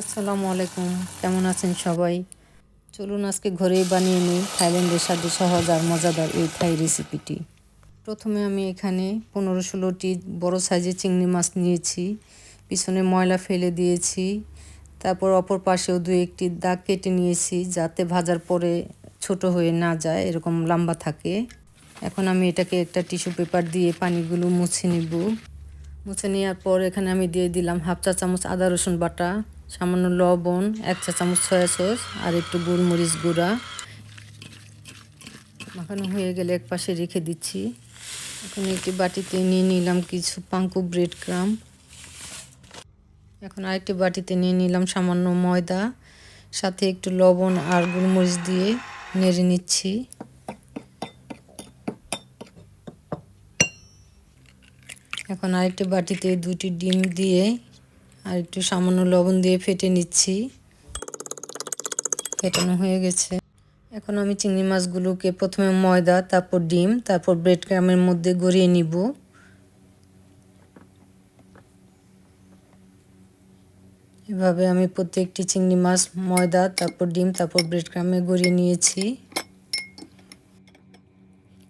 আসসালামু আলাইকুম। কেমন আছেন সবাই? চলুন আজকে ঘরেই বানিয়ে নিই থাইল্যান্ডের স্বাদে সহজ আর মজাদার এই থাই রেসিপিটি। প্রথমে আমি এখানে পনেরো ষোলোটি বড় সাইজের চিংড়ি মাছ নিয়েছি, পিছনে ময়লা ফেলে দিয়েছি, তারপর অপর পাশেও দু একটি দাগ কেটে নিয়েছি যাতে ভাজার পরে ছোট হয়ে না যায়, এরকম লম্বা থাকে। এখন আমি এটাকে একটা টিস্যু পেপার দিয়ে পানিগুলো মুছে নিব। মুছে নেওয়ার পর এখানে আমি দিয়ে দিলাম হাফ চা চামচ আদা রসুন বাটা। সামান্য লবণ, এক চা চামচ সয়া সস আর একটু গোলমরিচ গুঁড়া। মাখানো হয়ে গেলে এক পাশে রেখে দিচ্ছি। এখন একটি বাটিতে নিয়ে নিলাম কিছু পাঙ্কু ব্রেড ক্রাম এখন আরেকটি বাটিতে নিয়ে নিলাম সামান্য ময়দা, সাথে একটু লবণ আর গোলমরিচ দিয়ে নেড়ে নিচ্ছি। এখন আরেকটি বাটিতে দুটি ডিম দিয়ে আর একটু সামান্য লবণ দিয়ে ফেটে নিচ্ছি। ফেটানো হয়ে গেছে। এখন আমি চিংড়ি মাছগুলোকে প্রথমে ময়দা, তারপর ডিম, তারপর ব্রেড ক্রামের মধ্যে গড়িয়ে নিব। এভাবে আমি প্রত্যেকটি চিংড়ি মাছ ময়দা, তারপর ডিম, তারপর ব্রেড ক্রামে গড়িয়ে নিয়েছি।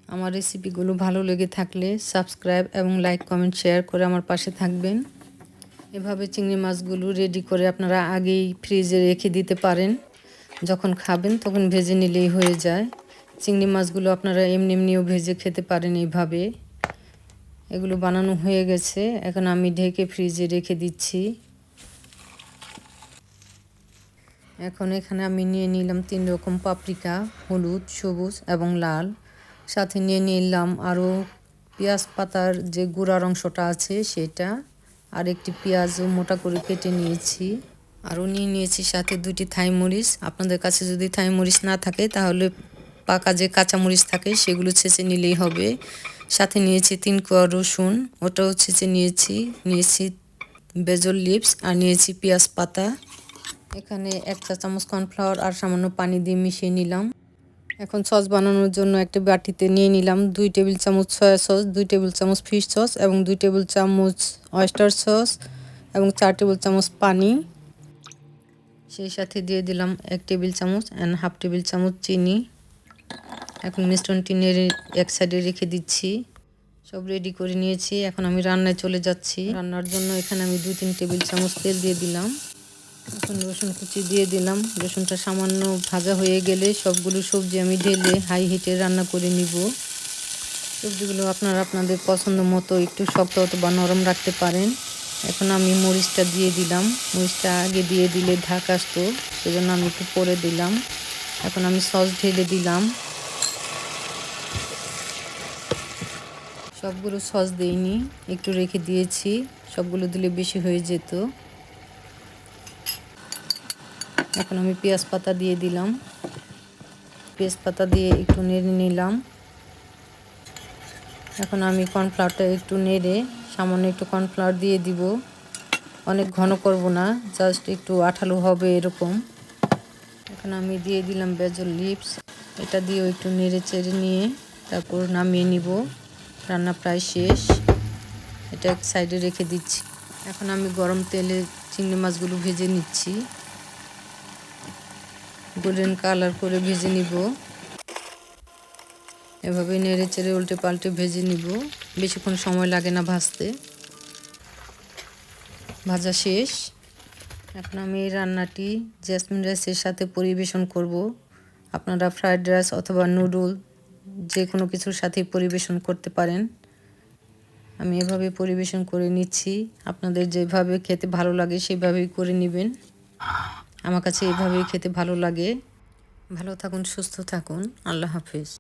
আমার রেসিপিগুলো ভালো লেগে থাকলে সাবস্ক্রাইব এবং লাইক, কমেন্ট, শেয়ার করে আমার পাশে থাকবেন। এভাবে চিংড়ি মাছগুলো রেডি করে আপনারা আগেই ফ্রিজে রেখে দিতে পারেন। যখন খাবেন তখন ভেজে নিলেই হয়ে যায়। চিংড়ি মাছগুলো আপনারা এমনি এমনিও ভেজে খেতে পারেন এইভাবে। এগুলো বানানো হয়ে গেছে। এখন আমি ঢেকে ফ্রিজে রেখে দিচ্ছি। এখন এখানে আমি নিয়ে নিলাম তিন রকম পাপরিকা হলুদ, সবুজ এবং লাল। সাথে নিয়ে নিলাম আরও পেঁয়াজ পাতার যে গুঁড়ার অংশটা আছে সেটা। আর একটি পেঁয়াজও মোটা করে কেটে নিয়েছি। আরও নিয়ে নিয়েছি সাথে দুটি থাই মরিচ। আপনাদের কাছে যদি থাই মরিচ না থাকে, তাহলে পাকা যে কাঁচা মরিচ থাকে, সেগুলো ছেঁচে নিলেই হবে। সাথে নিয়েছি তিন কোয়া রসুন, ওটাও ছেঁচে নিয়েছি। নিয়েছি বেজল লিপস আর নিয়েছি পেঁয়াজ পাতা। এখানে এক চা চামচ কর্নফ্লাওয়ার আর সামান্য পানি দিয়ে মিশিয়ে নিলাম। এখন সস বানানোর জন্য একটা বাটিতে নিয়ে নিলাম দুই টেবিল চামচ সয়া সস, দুই টেবিল চামচ ফিশ সস এবং দুই টেবিল চামচ অয়েস্টার সস এবং চার টেবিল চামচ পানি। সেই সাথে দিয়ে দিলাম এক টেবিল চামচ অ্যান্ড হাফ টেবিল চামচ চিনি। এখন মিশ্রণটি নেড়ে এক সাইডে রেখে দিচ্ছি। সব রেডি করে নিয়েছি। এখন আমি রান্নায় চলে যাচ্ছি। রান্নার জন্য এখানে আমি দুই তিন টেবিল চামচ তেল দিয়ে দিলাম। এখন রসুন কুচি দিয়ে দিলাম। রসুনটা সামান্য ভাজা হয়ে গেলে সবগুলো সবজি আমি ঢেলে হাই হিটে রান্না করে নিব। সবজিগুলো আপনারা আপনাদের পছন্দ মতো একটু শক্ত অথবা নরম রাখতে পারেন। এখন আমি মরিচটা দিয়ে দিলাম। মরিচটা আগে দিয়ে দিলে ঢাক আসতো, সেজন্য আমি একটু পরে দিলাম। এখন আমি সস ঢেলে দিলাম। সবগুলো সস দিইনি, একটু রেখে দিয়েছি। সবগুলো দিলে বেশি হয়ে যেত। এখন আমি পেঁয়াজ পাতা দিয়ে দিলাম। পেঁয়াজ পাতা দিয়ে একটু নেড়ে নিলাম। এখন আমি কর্নফ্লাওয়ারটা একটু নেড়ে সামান্য একটু কর্নফ্লাওয়ার দিয়ে দিব। অনেক ঘন করব না, জাস্ট একটু আঠালো হবে এরকম। এখন আমি দিয়ে দিলাম বেজল লিপস। এটা দিয়েও একটু নেড়ে চেড়ে নিয়ে তারপর নামিয়ে নিব। রান্না প্রায় শেষ। এটা এক সাইডে রেখে দিচ্ছি। এখন আমি গরম তেলে চিংড়ি মাছগুলো ভেজে নিচ্ছি। গোল্ডেন কালার করে ভেজে নিব। এভাবে নেড়ে চেড়ে উল্টে পাল্টে ভেজে নিব। বেশিক্ষণ সময় লাগে না ভাজতে। ভাজা শেষ। এখন আমি এই রান্নাটি জ্যাসমিন রাইসের সাথে পরিবেশন করব। আপনারা ফ্রায়েড রাইস অথবা নুডল যে কোনো কিছুর সাথে পরিবেশন করতে পারেন। আমি এভাবে পরিবেশন করে নিচ্ছি। আপনাদের যেভাবে খেতে ভালো লাগে সেভাবেই করে নেবেন। আমার কাছে এইভাবেই খেতে ভালো লাগে। ভালো থাকুন সুস্থ থাকুন। আল্লাহ হাফিজ।